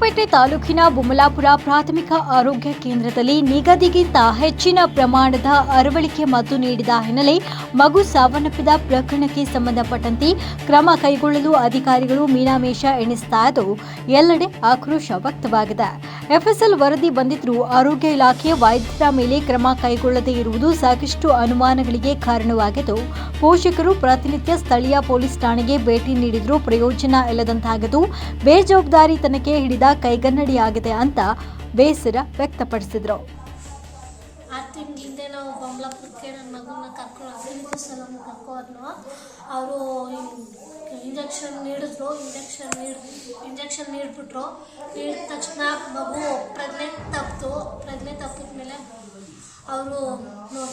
ಗುಂಡ್ಲುಪೇಟೆ ತಾಲೂಕಿನ ಬುಮಲಾಪುರ ಪ್ರಾಥಮಿಕ ಆರೋಗ್ಯ ಕೇಂದ್ರದಲ್ಲಿ ನಿಗದಿಗಿಂತ ಹೆಚ್ಚಿನ ಪ್ರಮಾಣದ ಅರವಳಿಕೆ ಮದ್ದು ನೀಡಿದ ಹಿನ್ನೆಲೆ ಮಗು ಸಾವನ್ನಪ್ಪಿದ ಪ್ರಕರಣಕ್ಕೆ ಸಂಬಂಧಪಟ್ಟಂತೆ ಕ್ರಮ ಕೈಗೊಳ್ಳಲು ಅಧಿಕಾರಿಗಳು ಮೀನಾಮೇಷ ಎಣಿಸ್ತಾ ಇದ್ದು, ಎಲ್ಲೆಡೆ ಆಕ್ರೋಶ ವ್ಯಕ್ತವಾಗಿದೆ. ಎಫ್ಎಸ್ಎಲ್ ವರದಿ ಬಂದಿದ್ರೂ ಆರೋಗ್ಯ ಇಲಾಖೆ ವೈದ್ಯರ ಮೇಲೆ ಕ್ರಮ ಕೈಗೊಳ್ಳದೇ ಇರುವುದು ಸಾಕಷ್ಟು ಅನುಮಾನಗಳಿಗೆ ಕಾರಣವಾಗಿದ್ದು, ಪೋಷಕರು ಪ್ರತಿನಿತ್ಯ ಸ್ಥಳೀಯ ಪೊಲೀಸ್ ಠಾಣೆಗೆ ಭೇಟಿ ನೀಡಿದರೂ ಪ್ರಯೋಜನ ಇಲ್ಲದಂತಾಗದು, ಬೇಜವಾಬ್ದಾರಿತನಕ್ಕೆ ಹಿಡಿದ ಕೈಗನ್ನಡಿಯಾಗಿದೆ ಅಂತ ಬೇಸರ ವ್ಯಕ್ತಪಡಿಸಿದರು. ಆ ನಾವು ನನ್ನ ಮಗನ ಕರ್ಕೊಂಡು ಸಲ ಅವರು ಇಂಜೆಕ್ಷನ್ ನೀಡಿದ್ರು ಇಂಜೆಕ್ಷನ್ ನೀಡ್ ಇಂಜೆಕ್ಷನ್ ನೀಡಿಬಿಟ್ರು. ನೀಡಿದ ತಕ್ಷಣ ಮಗು ಪ್ರಜ್ಞೆ ತಪ್ಪಿತು. ಪ್ರಜ್ಞೆ ತಪ್ಪಿದ್ಮೇಲೆ ಅವರು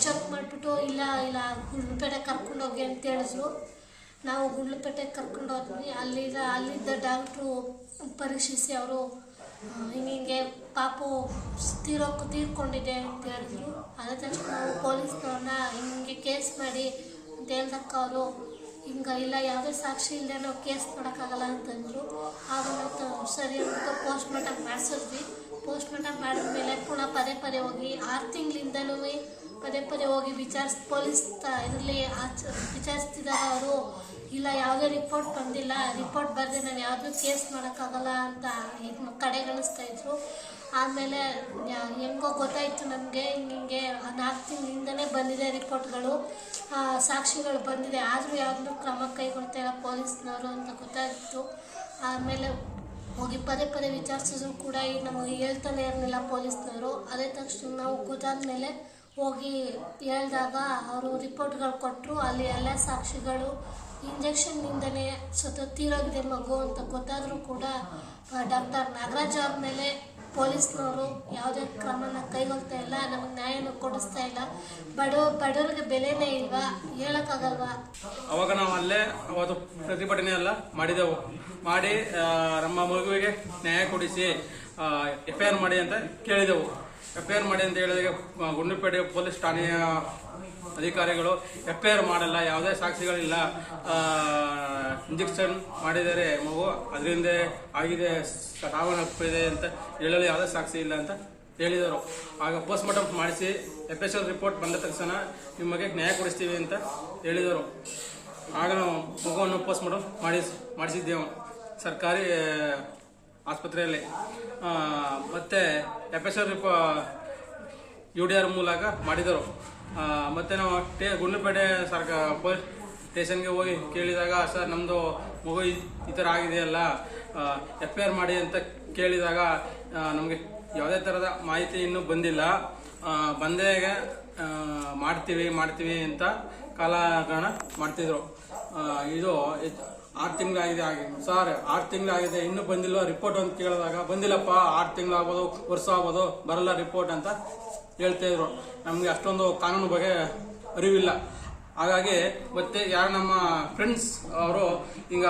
ಚೆಕ್ ಮಾಡಿಬಿಟ್ಟು, ಇಲ್ಲ ಇಲ್ಲ ಗುಂಡ್ಲುಪೇಟೆ ಕರ್ಕೊಂಡು ಹೋಗಿ ಅಂತ ಹೇಳಿದ್ರು. ನಾವು ಗುಂಡ್ಲುಪೇಟೆಗೆ ಕರ್ಕೊಂಡು ಹೋದ್ವಿ. ಅಲ್ಲಿದ್ದ ಅಲ್ಲಿದ್ದ ಡಾಕ್ಟ್ರು ಪರೀಕ್ಷಿಸಿ ಅವರು ಹಿಂಗೆ ಪಾಪು ತೀರೋ ತೀರ್ಕೊಂಡಿದೆ ಅಂತ ಹೇಳಿದ್ರು. ಅದ ತಕ್ಷಣ ನಾವು ಪೊಲೀಸ್ನವ್ರನ್ನ ಹಿಂಗೆ ಕೇಸ್ ಮಾಡಿ ಅಂತ ಹೇಳ್ದಕ್ಕ ಅವರು, ಹಿಂಗೆ ಇಲ್ಲ, ಯಾವುದೇ ಸಾಕ್ಷಿ ಇಲ್ಲದೆ ನಾವು ಕೇಸ್ ಮಾಡೋಕ್ಕಾಗಲ್ಲ ಅಂತಂದರು ಆಗ ನಾವು ಸರಿ ಅಂತ ಪೋಸ್ಟ್ ಮಾರ್ಟಮ್ ಮಾಡಿಸಿದ್ವಿ. ಪೋಸ್ಟ್ ಮಾರ್ಟಮ್ ಮಾಡಿದ್ಮೇಲೆ ಪುನಃ ಪದೇ ಪದೇ ಹೋಗಿ ಆರು ತಿಂಗಳಿಂದಲೂ ಪದೇ ಪದೇ ಹೋಗಿ ವಿಚಾರಿಸ್, ಪೊಲೀಸ್ ಇದರಲ್ಲಿ ಆಚ ವಿಚಾರಿಸ್ತಿದ್ದಾರೆ ಅವರು, ಇಲ್ಲ, ಯಾವುದೇ ರಿಪೋರ್ಟ್ ಬಂದಿಲ್ಲ, ರಿಪೋರ್ಟ್ ಬರದೆ ನಾವು ಯಾವುದೂ ಕೇಸ್ ಮಾಡೋಕ್ಕಾಗಲ್ಲ ಅಂತ ಇದು ಕಡೆಗಣಿಸ್ತಾ ಇದ್ರು. ಆಮೇಲೆ ಹೆಂಗೋ ಗೊತ್ತಾಯಿತು ನಮಗೆ, ಹಿಂಗೆ ನಾಲ್ಕು ತಿಂಗಳಿಂದನೇ ಬಂದಿದೆ ರಿಪೋರ್ಟ್ಗಳು. ಸಾಕ್ಷಿಗಳು ಬಂದಿದೆ. ಆದರೂ ಯಾವುದೂ ಕ್ರಮ ಕೈಗೊಳ್ತಾ ಇಲ್ಲ ಪೊಲೀಸ್ನವರು ಅಂತ ಗೊತ್ತಾಯಿತು. ಆಮೇಲೆ ಹೋಗಿ ಪದೇ ಪದೇ ವಿಚಾರಿಸಿದ್ರು ಕೂಡ ಈಗ ನಮಗೆ ಹೇಳ್ತಾನೆ ಇರಲಿಲ್ಲ ಪೊಲೀಸ್ನವರು. ಅದೇ ತಕ್ಷಣ ನಾವು ಗೊತ್ತಾದ್ಮೇಲೆ ಹೋಗಿ ಹೇಳಿದಾಗ ಅವರು ರಿಪೋರ್ಟ್ಗಳು ಕೊಟ್ಟರು ಅಲ್ಲಿ ಎಲ್ಲ ಸಾಕ್ಷಿಗಳು ಇಂಜೆಕ್ಷನ್ನಿಂದನೇ ತೀರೋಗಿದೆ ಮಗು ಅಂತ ಗೊತ್ತಾದರೂ ಕೂಡ ಡಾಕ್ಟರ್ ನಾಗರಾಜ್ ಅವ್ರ ಮೇಲೆ ಪೊಲೀಸ್ನವರು ಯಾವುದೇ ಕ್ರಮನ ಕೈಗೊಳ್ತಾ ಇಲ್ಲ, ನಮಗೆ ನ್ಯಾಯನ ಕೊಡಿಸ್ತಾ ಇಲ್ಲ. ಬಡ, ಬಡವರಿಗೆ ಬೆಲೆನೇ ಇಲ್ವಾ? ಹೇಳೋಕ್ಕಾಗಲ್ವಾ? ಅವಾಗ ನಾವು ಅಲ್ಲೇ ಅವತ್ತು ಪ್ರತಿಭಟನೆ ಎಲ್ಲ ಮಾಡಿದೆವು. ಮಾಡಿ ನಮ್ಮ ಮಗುವಿಗೆ ನ್ಯಾಯ ಕೊಡಿಸಿ ಎಫ್ ಆರ್ ಮಾಡಿ ಅಂತ ಕೇಳಿದೆವು. ಎಫ್ ಐ ಆರ್ ಮಾಡಿ ಅಂತ ಹೇಳಿದಾಗ ಗುಂಡಿಪೇಟೆ ಪೊಲೀಸ್ ಠಾಣೆಯ ಅಧಿಕಾರಿಗಳು ಎಫ್ ಐ ಆರ್ ಮಾಡಲ್ಲ, ಯಾವುದೇ ಸಾಕ್ಷಿಗಳಿಲ್ಲ. ಇಂಜೆಕ್ಷನ್ ಮಾಡಿದರೆ ಮಗು. ಅದರಿಂದ ಆಗಿದೆ, ಸಾವನ್ನಪ್ಪಿದೆ ಅಂತ ಹೇಳಲು ಯಾವುದೇ ಸಾಕ್ಷಿ ಇಲ್ಲ ಅಂತ ಹೇಳಿದರು. ಆಗ ಪೋಸ್ಟ್ ಮಾರ್ಟಮ್ ಮಾಡಿಸಿ ಎಫ್ ಎಸ್ ಎಲ್ ರಿಪೋರ್ಟ್ ಬಂದ ತಕ್ಷಣ ನಿಮಗೆ ನ್ಯಾಯ ಕೊಡಿಸ್ತೀವಿ ಅಂತ ಹೇಳಿದರು. ಆಗ ನಾವು ಮಗುವನ್ನು ಪೋಸ್ಟ್ ಮಾರ್ಟಮ್ ಮಾಡಿಸ್, ಮಾಡಿಸಿದ್ದೆವು. ಸರ್ಕಾರಿ ಆಸ್ಪತ್ರೆಯಲ್ಲಿ. ಮತ್ತು F S R U D R ಮೂಲಕ ಮಾಡಿದರು. ಮತ್ತು ನಾವು ಟೇ, ಗುಂಡ್ಲುಪೇಟೆ ಸರ್ಕಾರ ಪೊಲೀಸ್ ಸ್ಟೇಷನ್ಗೆ ಹೋಗಿ ಕೇಳಿದಾಗ, ಸರ್ ನಮ್ಮದು ಮಗು ಈ- ಥರ ಆಗಿದೆಯಲ್ಲ ಎಫ್ ಐ ಆರ್ ಮಾಡಿ ಅಂತ ಕೇಳಿದಾಗ ನಮಗೆ ಯಾವುದೇ ಥರದ ಮಾಹಿತಿ ಇನ್ನೂ ಬಂದಿಲ್ಲ. ಬಂದೇಗೆ ಮಾಡ್ತೀವಿ ಮಾಡ್ತೀವಿ ಅಂತ ಕಾಲಗಣ ಮಾಡ್ತಿದ್ರು. ಇದು ಆರು ತಿಂಗಳಾಗಿದೆ ಆಗಿ ಸರ್, ಆರು ತಿಂಗಳಾಗಿದೆ, ಇನ್ನೂ ಬಂದಿಲ್ಲ ರಿಪೋರ್ಟ್ ಅಂತ ಕೇಳಿದಾಗ, ಬಂದಿಲ್ಲಪ್ಪ, ಆರು ತಿಂಗಳಾಗ್ಬೋದು ವರ್ಷ ಆಗ್ಬೋದು ಬರಲ್ಲ ರಿಪೋರ್ಟ್ ಅಂತ ಹೇಳ್ತಾ ಇದ್ರು. ನಮಗೆ ಅಷ್ಟೊಂದು ಕಾನೂನು ಬಗ್ಗೆ ಅರಿವಿಲ್ಲ. ಹಾಗಾಗಿ ಮತ್ತೆ ಯಾರು ನಮ್ಮ ಫ್ರೆಂಡ್ಸ್ ಅವರು ಈಗ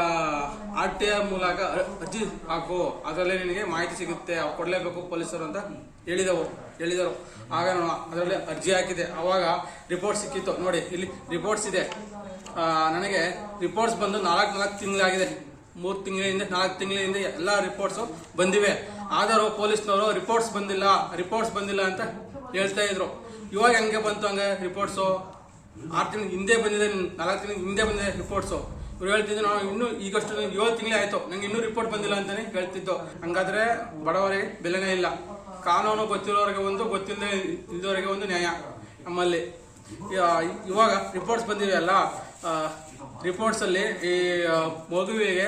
ಆರ್ ಟಿ ಆರ್ ಮೂಲಕ ಅರ್ಜಿ ಹಾಕು. ಅದರಲ್ಲಿ ನಿನಗೆ ಮಾಹಿತಿ ಸಿಗುತ್ತೆ. ಅವು ಕೊಡಲೇಬೇಕು ಪೊಲೀಸರು ಅಂತ ಹೇಳಿದವು, ಹೇಳಿದರು. ಆಗ ನಾನು ಅದರಲ್ಲಿ ಅರ್ಜಿ ಹಾಕಿದೆ. ಅವಾಗ ರಿಪೋರ್ಟ್ ಸಿಕ್ಕಿತ್ತು. ನೋಡಿ, ಇಲ್ಲಿ ರಿಪೋರ್ಟ್ಸ್ ಇದೆ. ನನಗೆ ರಿಪೋರ್ಟ್ಸ್ ಬಂದು ನಾಲ್ಕು ನಾಲ್ಕು ತಿಂಗಳಾಗಿದೆ. ಮೂರು ತಿಂಗಳಿಂದ ನಾಲ್ಕು ತಿಂಗಳಿಂದ ಎಲ್ಲ ರಿಪೋರ್ಟ್ಸು ಬಂದಿವೆ. ಆದರೂ ಪೊಲೀಸ್ನವರು ರಿಪೋರ್ಟ್ಸ್ ಬಂದಿಲ್ಲ. ರಿಪೋರ್ಟ್ಸ್ ಬಂದಿಲ್ಲ ಅಂತ ಹೇಳ್ತಾ ಇದ್ರು. ಇವಾಗ ಹೆಂಗೆ ಬಂತು ಹಂಗೆ ರಿಪೋರ್ಟ್ಸು ಆರು ತಿಂಗಳು ಹಿಂದೆ ಬಂದಿದೆ, ನಾಲ್ಕು ತಿಂಗಳು ಹಿಂದೆ ಬಂದಿದೆ ರಿಪೋರ್ಟ್ಸು ಇವ್ರು ಹೇಳ್ತಿದ್ರು, ನಾವು ಇನ್ನೂ ಈಗಷ್ಟು ಏಳು ತಿಂಗಳೇ ಆಯ್ತು. ನಂಗೆ ಇನ್ನೂ ರಿಪೋರ್ಟ್ ಬಂದಿಲ್ಲ ಅಂತಲೇ ಹೇಳ್ತಿದ್ದು. ಹಂಗಾದ್ರೆ ಬಡವರಿಗೆ ಬೆಲೆನೇ ಇಲ್ಲ. ಕಾನೂನು ಗೊತ್ತಿರೋರಿಗೆ ಒಂದು ಗೊತ್ತಿಲ್ಲದೆ ಇದ್ದವರಿಗೆ ಒಂದು ನ್ಯಾಯ ನಮ್ಮಲ್ಲಿ. ಇವಾಗ ರಿಪೋರ್ಟ್ಸ್ ಬಂದಿವೆ ರಿಪೋರ್ಟ್ಸಲ್ಲಿ ಈ ಮಗುವಿಗೆ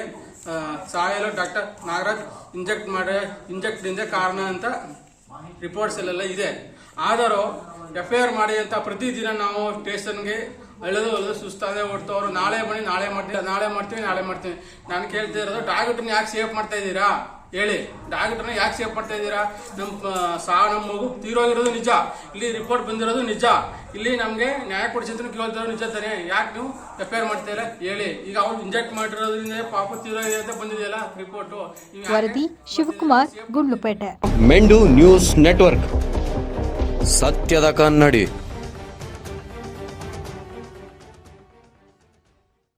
ಸಾಯಲು ಡಾಕ್ಟರ್ ನಾಗರಾಜ್ ಇಂಜೆಕ್ಟ್ ಮಾಡಿ ಇಂಜೆಕ್ಟ್ ಇಂದೇ ಕಾರಣ ಅಂತ ರಿಪೋರ್ಟ್ಸ್ ಅಲ್ಲೆಲ್ಲ ಇದೆ. ಆದರೂ ಎಫ್ ಐ ಆರ್ ಮಾಡಿ ಪ್ರತಿದಿನ ನಾವು ಸ್ಟೇಷನ್ಗೆ ಅಳೆದು ಅಳದು ಸುಸ್ತಾದೆ ಹೊಡ್ತವ್ರು ನಾಳೆ ಬನ್ನಿ ನಾಳೆ ಮಾಡ್ತೀವಿ ನಾಳೆ ಮಾಡ್ತೀವಿ ನಾಳೆ ಮಾಡ್ತೀವಿ ನಾನು ಕೇಳ್ತಾ ಇರೋದು ಡಾಕ್ಟರ್ನ ಯಾಕೆ ಸೇಫ್ ಮಾಡ್ತಾ ಇದ್ದೀರಾ? ಹೇಳಿ. ಡಾಕ್ಟರ್ನ ಯಾಕೆ ಸೇಫ್ ಮಾಡ್ತಾ ಇದ್ದೀರಾ? ನಮ್ಮ ಸಾ ನಮ್ಮ ಮಗು ತೀರೋಗಿರೋದು ನಿಜ. ಇಲ್ಲಿ ರಿಪೋರ್ಟ್ ಬಂದಿರೋದು ನಿಜ. ಇಲ್ಲಿ ನಮಗೆ ನ್ಯಾಯ ಕೊಡಿಸಿದ್ರು ಕೇಳ್ತಿರೋದು ನಿಜ ತಾನೇ. ಯಾಕೆ ನೀವು ಎಫ್ ಐ ಆರ್ ಮಾಡ್ತಾ ಇಲ್ಲ ಹೇಳಿ. ಈಗ ಅವ್ರು ಇಂಜೆಕ್ಟ್ ಮಾಡಿರೋದ್ರಿಂದ ಪಾಪ ತೀರೋಗಿದೆ ಅಂತ ಬಂದಿದೆಯಲ್ಲ ರಿಪೋರ್ಟು ವರದಿ ಶಿವಕುಮಾರ್ ಗುಂಡ್ಲುಪೇಟೆ. ಮೆಂಡು ನ್ಯೂಸ್ ನೆಟ್ವರ್ಕ್. ಸತ್ಯದ ಕನ್ನಡಿ.